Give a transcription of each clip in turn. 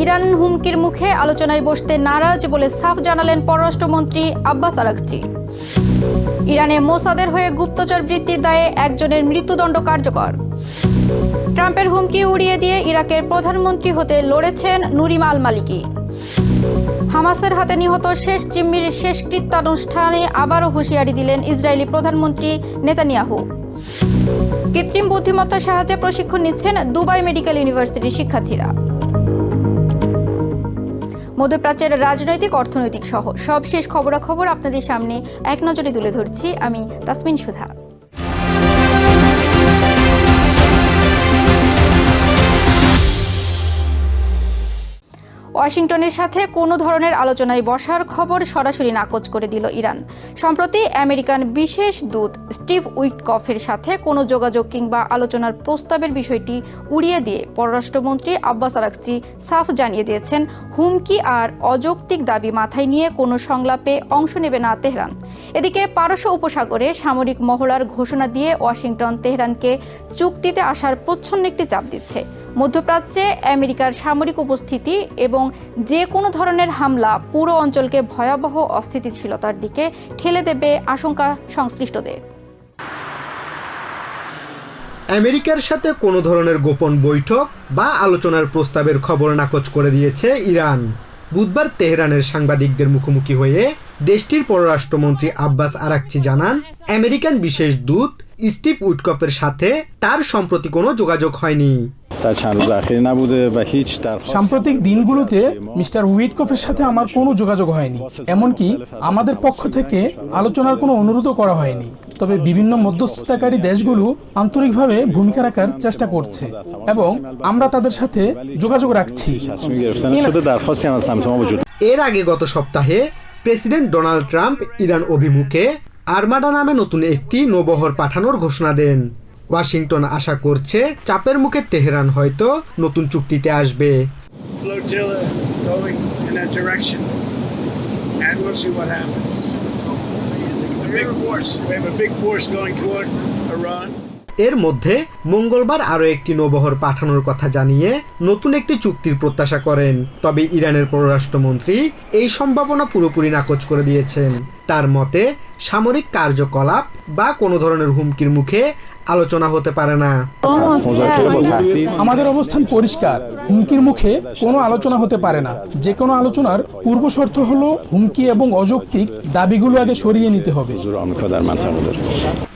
Iran হুমকির মুখে আলোচনায় বসতে নারাজ বলে সাফ জানালেন পররাষ্ট্রমন্ত্রী আব্বাস আরাকচি। ইরানে মোসাদের হয়ে গুপ্তচর বৃত্তির দায়ে একজনের মৃত্যুদণ্ড কার্যকর। ট্রাম্পের হুমকি উড়িয়ে দিয়ে ইরাকের প্রধানমন্ত্রী হতে লড়েছেন নুরিমা আল মালিকি হামাসের হাতে নিহত শেষ জিম্মির শেষকৃত্যানুষ্ঠানে আবারও হুঁশিয়ারি দিলেন ইসরায়েলি প্রধানমন্ত্রী নেতানিয়াহু। কৃত্রিম বুদ্ধিমত্তার সাহায্যে প্রশিক্ষণ নিচ্ছেন দুবাই মেডিকেল ইউনিভার্সিটির শিক্ষার্থীরা। মধ্যপ্রাচ্যের রাজনৈতিক, অর্থনৈতিক সহ সবশেষ খবরাখবর আপনাদের সামনে এক নজরে তুলে ধরছি। আমি তাসমিন সুধা। ওয়াশিংটনের সাথে কোনো ধরনের আলোচনায় বসার খবর সরাসরি নাকচ করে দিল ইরান। সম্প্রতি আমেরিকান বিশেষ দূত স্টিভ উইটকফের সাথে কোনো যোগাযোগ কিংবা আলোচনার প্রস্তাবের বিষয়টি উড়িয়ে দিয়ে পররাষ্ট্রমন্ত্রী আব্বাস আরাকচি সাফ জানিয়ে দিয়েছেন, হুমকি আর অযৌক্তিক দাবি মাথায় নিয়ে কোনো সংলাপে অংশ নেবে না তেহরান। এদিকে পারস্য উপসাগরে সামরিক মহড়ার ঘোষণা দিয়ে ওয়াশিংটন তেহরানকে চুক্তিতে আসার প্রচ্ছন্ন একটি চাপ দিচ্ছে। মধ্যপ্রাচ্যে আমেরিকার সামরিক উপস্থিতি এবং যে কোনো ধরনের হামলা পুরো অঞ্চলকে ভয়াবহ অস্থিতিশীলতার দিকে ঠেলে দেবে আশঙ্কা সংশ্লিষ্টদের আমেরিকার সাথে কোনো ধরনের গোপন বৈঠক বা আলোচনার প্রস্তাবের খবর নাকচ করে দিয়েছে ইরান। বুধবার তেহরানের সাংবাদিকদের মুখোমুখি হয়ে দেশটির পররাষ্ট্রমন্ত্রী আব্বাস আরাকচি জানান, আমেরিকান বিশেষ দূত স্টিভ উডকপের সাথে তার সম্প্রতি কোনো যোগাযোগ হয়নি। সাম্প্রতিক দিনগুলোতে মিস্টার উইটকফের সাথে আমার কোনো যোগাযোগ হয়নি। এমনকি আমাদের পক্ষ থেকে আলোচনার কোনো অনুরোধও করা হয়নি। তবে বিভিন্ন মধ্যস্থতাকারী দেশগুলো আন্তরিকভাবে ভূমিকা রাখার চেষ্টা করছে এবং আমরা তাদের সাথে যোগাযোগ রাখছি। এর আগে গত সপ্তাহে প্রেসিডেন্ট ডোনাল্ড ট্রাম্প ইরান অভিমুখে আরমাডা নামে নতুন একটি নৌবহর পাঠানোর ঘোষণা দেন। ওয়াশিংটন আশা করছে চাপের মুখে তেহরান হয়তো নতুন চুক্তিতে আসবে. এর মধ্যে মঙ্গলবার আরও একটি নৌবহর পাঠানোর কথা জানিয়ে নতুন একটি চুক্তির প্রত্যাশা করেন। তবে ইরানের পররাষ্ট্রমন্ত্রী এই সম্ভাবনা পুরোপুরি নাকচ করে দিয়েছেন। তার মতে সামরিক কার্যকলাপ বা কোনো ধরনের হুমকির মুখে আলোচনা হতে পারে না। আমাদের অবস্থান পরিষ্কার। হুমকির মুখে কোনো আলোচনা হতে পারে না। যে কোনো আলোচনার পূর্ব শর্ত হলো হুমকি এবং অযৌক্তিক দাবিগুলো আগে সরিয়ে নিতে হবে।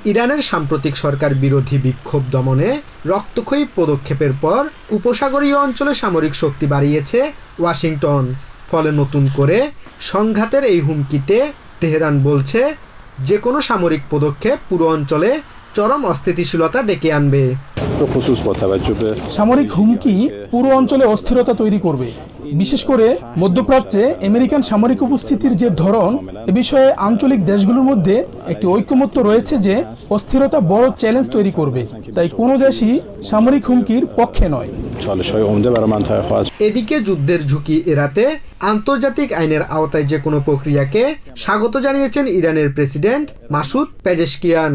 ইরানের সাম্প্রতিক সরকার বিরোধী বিক্ষোভ দমনে রক্তক্ষয়ী পদক্ষেপের পর উপসাগরীয় অঞ্চলে সামরিক শক্তি বাড়িয়েছে ওয়াশিংটন ফলে নতুন করে সংঘাতের এই হুমকিতে তেহরান বলছে যে কোনো সামরিক পদক্ষেপ পুরো অঞ্চলে চরম অস্থিতিশীলতা ডেকে আনবে। সামরিক হুমকি পুরো অঞ্চলে অস্থিরতা তৈরি করবে। বিশেষ করে মধ্যপ্রাচ্যে আমেরিকান সামরিক উপস্থিতির যে ধরন এ বিষয়ে আঞ্চলিক দেশগুলোর মধ্যে একটি ঐক্যমত্য রয়েছে যে অস্থিরতা বড় চ্যালেঞ্জ তৈরি করবে। তাই কোনো দেশই সামরিক হুমকির পক্ষে নয়। এদিকে যুদ্ধের ঝুঁকি এড়াতে আন্তর্জাতিক আইনের আওতায় যে কোনো প্রক্রিয়াকে স্বাগত জানিয়েছেন ইরানের প্রেসিডেন্ট মাসুদ পেজেশকিয়ান।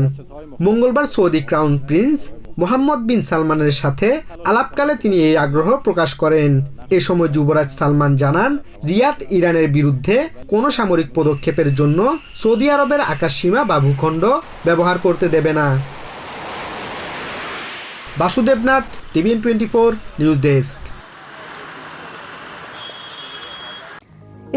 মঙ্গলবার Saudi crown prince Mohammed bin সালমানের সাথে আলাপকালে তিনি এই আগ্রহ প্রকাশ করেন। এ সময় যুবরাজ সালমান জানান, রিয়াদ ইরানের বিরুদ্ধে কোনো সামরিক পদক্ষেপের জন্য সৌদি আরবের আকাশসীমা বা ভূখণ্ড ব্যবহার করতে দেবে না। Basudebnath, TVN twenty four, news desk.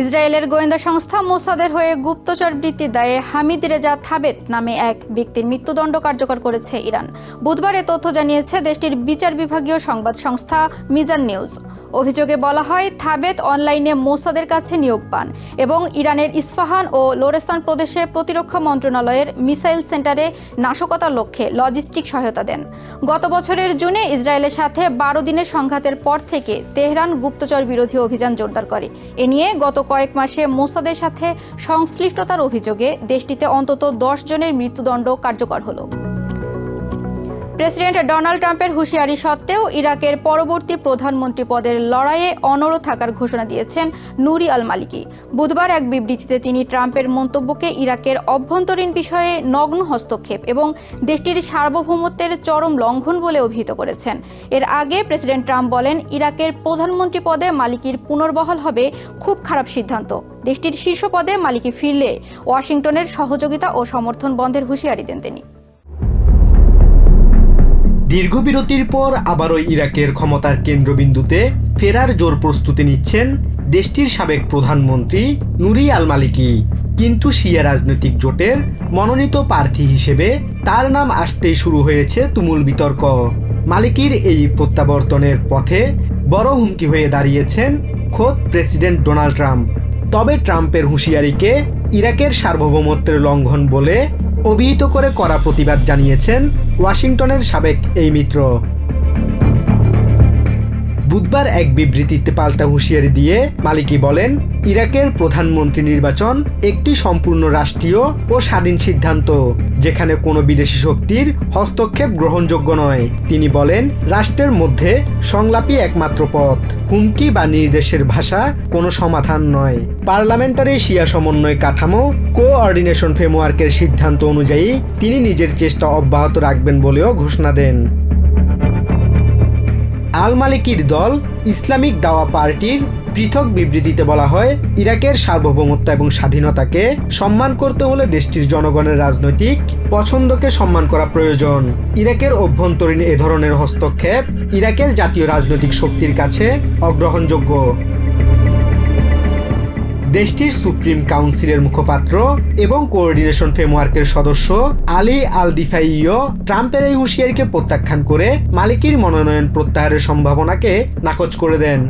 ইসরায়েলের গোয়েন্দা সংস্থা মোসাদের হয়ে গুপ্তচর বৃত্তির দায়ে হামিদ রেজা থাবেত নামে এক ব্যক্তির মৃত্যুদণ্ড কার্যকর করেছে ইরান। বুধবার এ তথ্য জানিয়েছে দেশটির বিচার বিভাগীয় সংবাদ সংস্থা মিজান নিউজ। অভিযোগে বলা হয়, থাবেত অনলাইনে মোসাদের কাছে নিয়োগ পান এবং ইরানের ইস্পাহান ও লোরেস্তান প্রদেশে প্রতিরক্ষা মন্ত্রণালয়ের মিসাইল সেন্টারে নাশকতার লক্ষ্যে লজিস্টিক সহায়তা দেন। গত বছরের জুনে ইসরায়েলের সাথে বারো দিনের সংঘাতের পর থেকে তেহরান গুপ্তচর বিরোধী অভিযান জোরদার করে। এ নিয়ে গত কয়েক মাসে মোসাদের সাথে সংশ্লিষ্টতার অভিযোগে দেশটিতে অন্তত দশ জনের মৃত্যুদণ্ড কার্যকর হলো। প্রেসিডেন্ট ডোনাল্ড ট্রাম্পের হুঁশিয়ারি সত্ত্বেও ইরাকের পরবর্তী প্রধানমন্ত্রী পদের লড়াইয়ে অনড় থাকার ঘোষণা দিয়েছেন নুরি আল মালিকি। বুধবার এক বিবৃতিতে তিনি ট্রাম্পের মন্তব্যকে ইরাকের অভ্যন্তরীণ বিষয়ে নগ্ন হস্তক্ষেপ এবং দেশটির সার্বভৌমত্বের চরম লঙ্ঘন বলে অভিহিত করেছেন। এর আগে প্রেসিডেন্ট ট্রাম্প বলেন, ইরাকের প্রধানমন্ত্রী পদে মালিকির পুনর্বহাল হবে খুব খারাপ সিদ্ধান্ত। দেশটির শীর্ষ পদে মালিকি ফিরলে ওয়াশিংটনের সহযোগিতা ও সমর্থন বন্ধের হুঁশিয়ারি দেন তিনি। দীর্ঘ বিরতির পর আবারও ইরাকের ক্ষমতার কেন্দ্রবিন্দুতে ফেরার জোর প্রস্তুতি নিচ্ছেন দেশটির সাবেক প্রধানমন্ত্রী নুরি আল মালিকি কিন্তু শিয়া রাজনৈতিক জোটের মনোনীত প্রার্থী হিসেবে তার নাম আসতেই শুরু হয়েছে তুমুল বিতর্ক। মালিকির এই প্রত্যাবর্তনের পথে বড় হুমকি হয়ে দাঁড়িয়েছেন খোদ প্রেসিডেন্ট ডোনাল্ড ট্রাম্প। তবে ট্রাম্পের হুঁশিয়ারিকে ইরাকের সার্বভৌমত্বের লঙ্ঘন বলে অভিহিত করে কড়া প্রতিবাদ জানিয়েছেন ওয়াশিংটনের সাবেক এই মিত্র। বুধবার এক বিবৃতিতে পাল্টা হুঁশিয়ারি দিয়ে মালিকি বলেন, ইরাকের প্রধানমন্ত্রী নির্বাচন একটি সম্পূর্ণ রাষ্ট্রীয় ও স্বাধীন সিদ্ধান্ত, যেখানে কোনো বিদেশি শক্তির হস্তক্ষেপ গ্রহণযোগ্য নয়। তিনি বলেন, রাষ্ট্রের মধ্যে সংলাপই একমাত্র পথ। হুমকি বা নির্দেশের ভাষা কোনো সমাধান নয়। পার্লামেন্টারি শিয়া সমন্বয় কাঠামো, কোঅর্ডিনেশন ফ্রেমওয়ার্কের সিদ্ধান্ত অনুযায়ী তিনি নিজের চেষ্টা অব্যাহত রাখবেন বলেও ঘোষণা দেন। আল মালিকির দল ইসলামিক দাওয়া পার্টির পৃথক বিবৃতিতে বলা হয়, ইরাকের সার্বভৌমত্ব এবং স্বাধীনতাকে সম্মান করতে হলে দেশটির জনগণের রাজনৈতিক পছন্দকে সম্মান করা প্রয়োজন। ইরাকের অভ্যন্তরীণ এ ধরনের হস্তক্ষেপ ইরাকের জাতীয় রাজনৈতিক শক্তির কাছে অগ্রহণযোগ্য। দেশটির সুপ্রিম কাউন্সিলের মুখপাত্র এবং কোঅর্ডিনেশন ফ্রেমওয়ার্কের সদস্য আলী আল দিফাইও ট্রাম্পের এই হুঁশিয়ারিকে প্রত্যাখ্যান করে মালিকির মনোনয়ন প্রত্যাহারের সম্ভাবনাকে নাকচ করে দেন।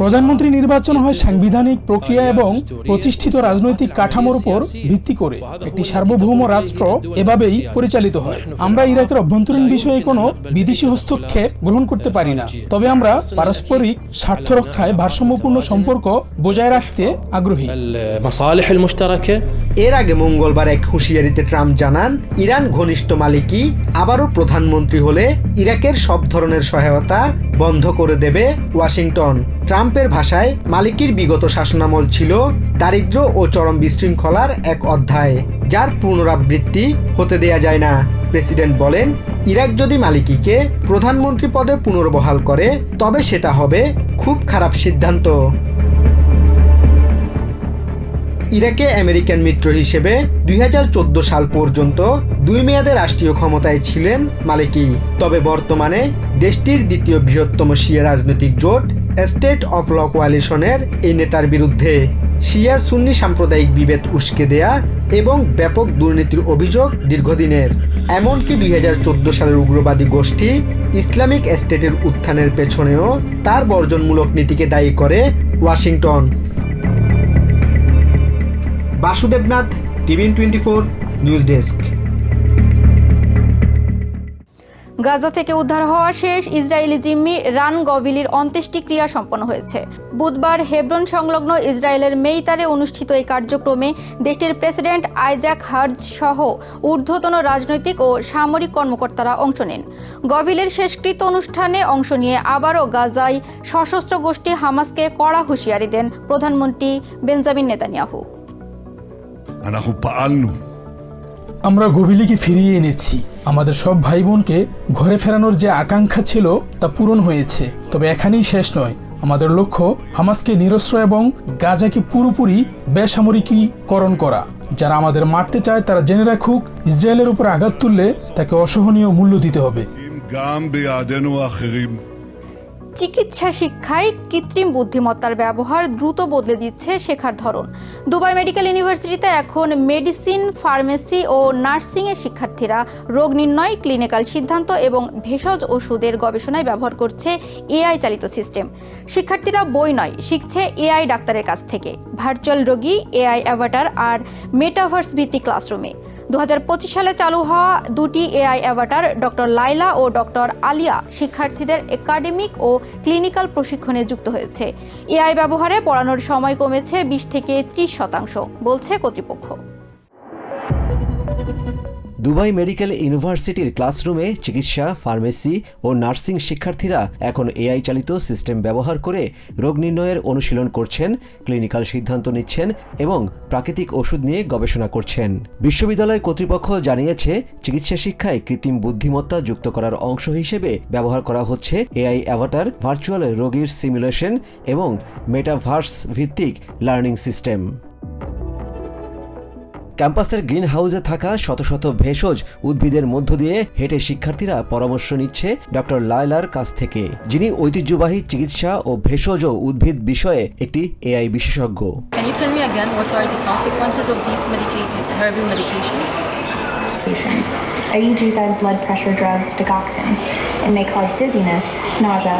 প্রধানমন্ত্রী নির্বাচন হয় সাংবিধানিক প্রক্রিয়া এবং প্রতিষ্ঠিত রাজনৈতিক কাঠামোর উপর ভিত্তি করে একটি সার্বভৌম রাষ্ট্র এভাবেই পরিচালিত হয়। আমরা ইরাকের অভ্যন্তরীণ বিষয়ে কোনো বিদেশি হস্তক্ষেপ গ্রহণ করতে পারি না। তবে আমরা পারস্পরিক স্বার্থ রক্ষায় ভারসাম্যপূর্ণ সম্পর্ক বজায় রাখতে আগ্রহী। এর আগে মঙ্গলবার এক হুঁশিয়ারিতে ট্রাম্প জানান ইরান ঘনিষ্ঠ মালিকি আবারও প্রধানমন্ত্রী হলে ইরাকের সব ধরনের সহায়তা বন্ধ করে দেবে ওয়াশিংটন। ট্রাম্পের ভাষায় মালিকির বিগত শাসনামল ছিল দারিদ্র ও চরম বিশৃঙ্খলার এক অধ্যায়, যার পুনরাবৃত্তি হতে দেয়া যায় না। প্রেসিডেন্ট বলেন, ইরাক যদি মালিকিকে প্রধানমন্ত্রী পদে পুনর্বহাল করে, তবে সেটা হবে খুব খারাপ সিদ্ধান্ত। ইরাকে আমেরিকান মিত্র হিসেবে দুই হাজার চোদ্দ সাল পর্যন্ত দুই মেয়াদে রাষ্ট্রীয় ক্ষমতায় ছিলেন মালিকি। তবে বর্তমানে দেশটির দ্বিতীয় বৃহত্তম শিয়া রাজনৈতিক জোট স্টেট অফ ল কোয়ালিশনের এই নেতার বিরুদ্ধে। শিয়া সুন্নি সাম্প্রদায়িক বিভেদ উস্কে দেয়া এবং ব্যাপক দুর্নীতির অভিযোগ দীর্ঘদিনের। এমনকি দুই হাজার চোদ্দ সালের উগ্রবাদী গোষ্ঠী ইসলামিক স্টেটের উত্থানের পেছনেও তার বর্জনমূলক নীতিকে দায়ী করে Washington. Basudebnath TVN twenty four, news desk. Gaza থেকে উদ্ধার হওয়া শেষ ইসরায়েলি জিম্মি রান গভিলির অন্ত্যেষ্টিক্রিয়া সম্পন্ন হয়েছে। বুধবার হেব্রন সংলগ্ন ইসরায়েলের মেইতারে অনুষ্ঠিত এই কার্যক্রমে দেশটির প্রেসিডেন্ট আইজাক হার্জ সহ ঊর্ধ্বতন রাজনৈতিক ও সামরিক কর্মকর্তারা অংশ নেন। গভিলের শেষকৃত অনুষ্ঠানে অংশ নিয়ে আবারও গাজায় সশস্ত্র গোষ্ঠী হামাসকে কড়া হুঁশিয়ারি দেন প্রধানমন্ত্রী বেঞ্জামিন নেতানিয়াহু। אנחנו פעלנו আমরা গভীলিকে ফিরিয়ে এনেছি আমাদের সব ভাই বোনকে ঘরে ফেরানোর যে আকাঙ্ক্ষা ছিল তা পূরণ হয়েছে তবে এখানেই শেষ নয় আমাদের লক্ষ্য হামাসকে নিরস্ত্র এবং গাজাকে পুরোপুরি বেসামরিকীকরণ করা যারা আমাদের মারতে চায় তারা জেনে রাখুক ইসরায়েলের উপর আঘাত তুললে তাকে অসহনীয় মূল্য দিতে হবে גם ביעדינו האחרים. চিকিৎসা শিক্ষায় কৃত্রিম বুদ্ধিমত্তার ব্যবহার দ্রুত বদলে দিচ্ছে শেখার ধরন। দুবাই মেডিকেল ইউনিভার্সিটিতে এখন মেডিসিন, ফার্মেসি ও নার্সিংয়ের শিক্ষার্থীরা রোগ নির্ণয়, ক্লিনিক্যাল সিদ্ধান্ত এবং ভেষজ ওষুধের গবেষণায় ব্যবহার করছে এআই চালিত সিস্টেম। শিক্ষার্থীরা বই নয়, শিখছে এআই ডাক্তারের কাছ থেকে। ভার্চুয়াল রোগী, এআই অ্যাভাটার আর মেটাভার্স ভিত্তিক ক্লাসরুমে। দু হাজার পঁচিশ সালে চালু হওয়া দুটি এআই অ্যাভাটার ডক্টর লাইলা ও ডক্টর আলিয়া শিক্ষার্থীদের একাডেমিক ও ক্লিনিক্যাল প্রশিক্ষণে যুক্ত হয়েছে। এআই ব্যবহারে পড়ানোর সময় কমেছে বিশ থেকে ত্রিশ শতাংশ, বলছে কর্তৃপক্ষ। দুবাই মেডিকেল ইউনিভার্সিটির ক্লাসরুমে চিকিৎসা, ফার্মেসি ও নার্সিং শিক্ষার্থীরা এখন এআই চালিত সিস্টেম ব্যবহার করে রোগ নির্ণয়ের অনুশীলন করছেন, ক্লিনিক্যাল সিদ্ধান্ত নিচ্ছেন এবং প্রাকৃতিক ওষুধ নিয়ে গবেষণা করছেন। বিশ্ববিদ্যালয় কর্তৃপক্ষ জানিয়েছে, চিকিৎসা শিক্ষায় কৃত্রিম বুদ্ধিমত্তা যুক্ত করার অংশ হিসেবে ব্যবহার করা হচ্ছে এআই অ্যাভাটার, ভার্চুয়াল রোগীর সিমুলেশন এবং মেটাভার্স ভিত্তিক লার্নিং সিস্টেম। ক্যাম্পাসের গ্রিন হাউসে থাকা শত শত ভেষজ উদ্ভিদের মধ্য দিয়ে হেঁটে শিক্ষার্থীরা পরামর্শ নিচ্ছে ডক্টর লায়লার কাছ থেকে যিনি ঐতিহ্যবাহী চিকিৎসা ও ভেষজ উদ্ভিদ বিষয়ে একটি এআই বিশেষজ্ঞ Are you G5 blood pressure drugs, digoxin? It may cause dizziness, nausea,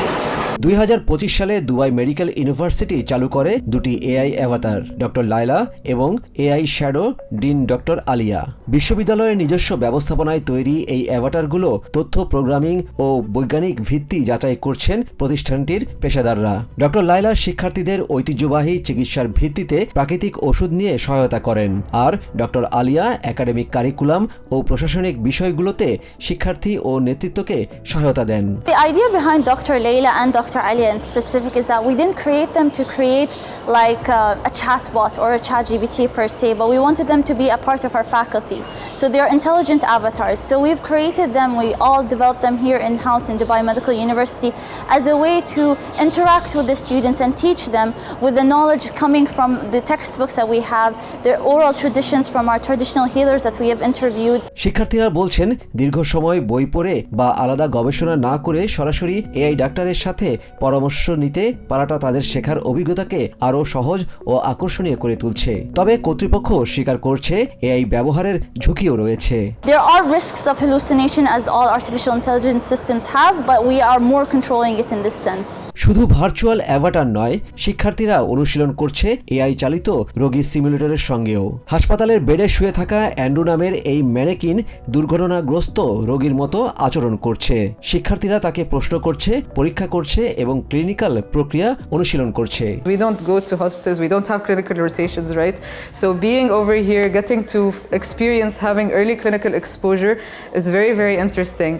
use. দুই হাজার পঁচিশ সালে দুবাই মেডিকেল ইউনিভার্সিটি চালু করে দুটি এআই অ্যাভাতার ডক্টর লায়লা এবং AI shadow dean doctor Aliya. বিশ্ববিদ্যালয়ের নিজস্ব ব্যবস্থাপনায় তৈরি এই অ্যাভাটারগুলো তথ্য প্রোগ্রামিং ও বৈজ্ঞানিক ভিত্তি যাচাই করছেন প্রতিষ্ঠানটির পেশাদাররা। ডক্টর লায়লা শিক্ষার্থীদের ঐতিহ্যবাহী চিকিৎসার ভিত্তিতে প্রাকৃতিক ওষুধ নিয়ে সহায়তা করেন। আর ডক্টর আলিয়া একাডেমিক কারিকুলাম ও প্রশাসনিক বিষয়গুলোতে শিক্ষার্থী ও নেতৃত্বকে সহায়তা দেন The idea behind Dr. Layla and Dr. Alia in specific is that we didn't create them to create like uh, a chatbot or a chat GPT per se, but we wanted them to be a part of our faculty. So they're intelligent avatars. So we've created them, we all developed them here in house in Dubai Medical University as a way to interact with the students and teach them with the knowledge coming from the textbooks that we have, the oral traditions from our traditional healers that we have interviewed. শিক্ষার্থীরা বলছেন দীর্ঘ সময় বই পড়ে বা আলাদা গবেষণা না করে সরাসরি এআই ডাক্তারের সাথে পরামর্শ নিতে পারাটা তাদের শেখার অভিজ্ঞতাকে আরও সহজ ও আকর্ষণীয় করে তুলছে। তবে কর্তৃপক্ষ স্বীকার করছে এআই ব্যবহারের ঝুঁকিও রয়েছে। There are risks of hallucination as all artificial intelligence systems have, but we are more controlling it in this sense. শুধু ভার্চুয়াল অ্যাভাটার নয় শিক্ষার্থীরা অনুশীলন করছে এআই চালিত রোগী সিমুলেটরের সঙ্গেও। হাসপাতালের বেডে শুয়ে থাকা অ্যান্ড্রু নামের এই ম্যানেকিন দুর্ঘটনাগ্রস্ত রোগীর মতো আচরণ করছে শিক্ষার্থীরা তাকে প্রশ্ন করছে পরীক্ষা করছে এবং ক্লিনিক্যাল প্রক্রিয়া অনুশীলন করছে We don't go to hospitals, we don't have clinical rotations, right? So being over here, getting to experience having early clinical exposure is very, very interesting.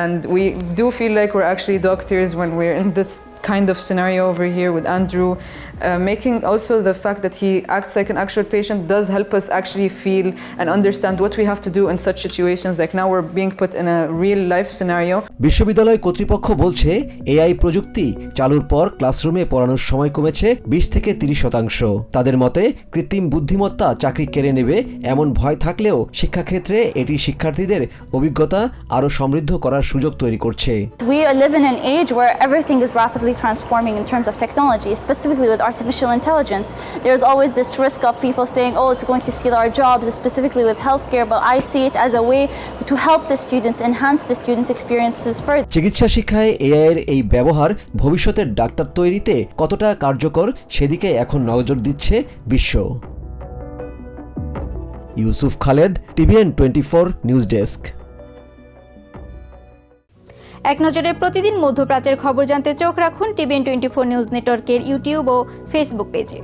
And we do feel like we're actually doctors when we're in this kind of scenario over here with Andrew. Uh, making also the fact that he acts like an actual patient does help us actually feel and understand what we have to do in such situations. Like now we're being put in a real life scenario. বিশ্ববিদ্যালয় কর্তৃপক্ষ বলছে AI প্রযুক্তি চালুর পর ক্লাসরুমে পড়ানোর সময় কমেছে বিশ থেকে তিরিশ শতাংশ তাদের মতে কৃত্রিম বুদ্ধিমত্তা চাকরি কেড়ে নেবে এমন ভয় থাকলেও শিক্ষাক্ষেত্রে এটি শিক্ষার্থীদের অভিজ্ঞতা আরও সমৃদ্ধ করার সুযোগ তৈরি করছে We live in an age where everything is rapidly transforming in terms of technology, specifically with artificial intelligence. There's always this risk of people saying, oh, it's going to steal our jobs, specifically with healthcare, but I see it as a way to help the students, enhance the students' experiences further. চিকিৎসা শিক্ষায় AI এর এই ব্যবহার ভবিষ্যতের doctor তৈরিতে কতটা কার্যকর সেদিকে এখন নজর দিচ্ছে বিশ্ব Yusuf Khaled TVN twenty four news desk এক নজরে প্রতিদিন মধ্যপ্রাচ্যের খবর জানতে চোখ রাখুন টিভিএন টোয়েন্টি ফোর নিউজ নেটওয়ার্কের ইউটিউব ও ফেসবুক পেজে।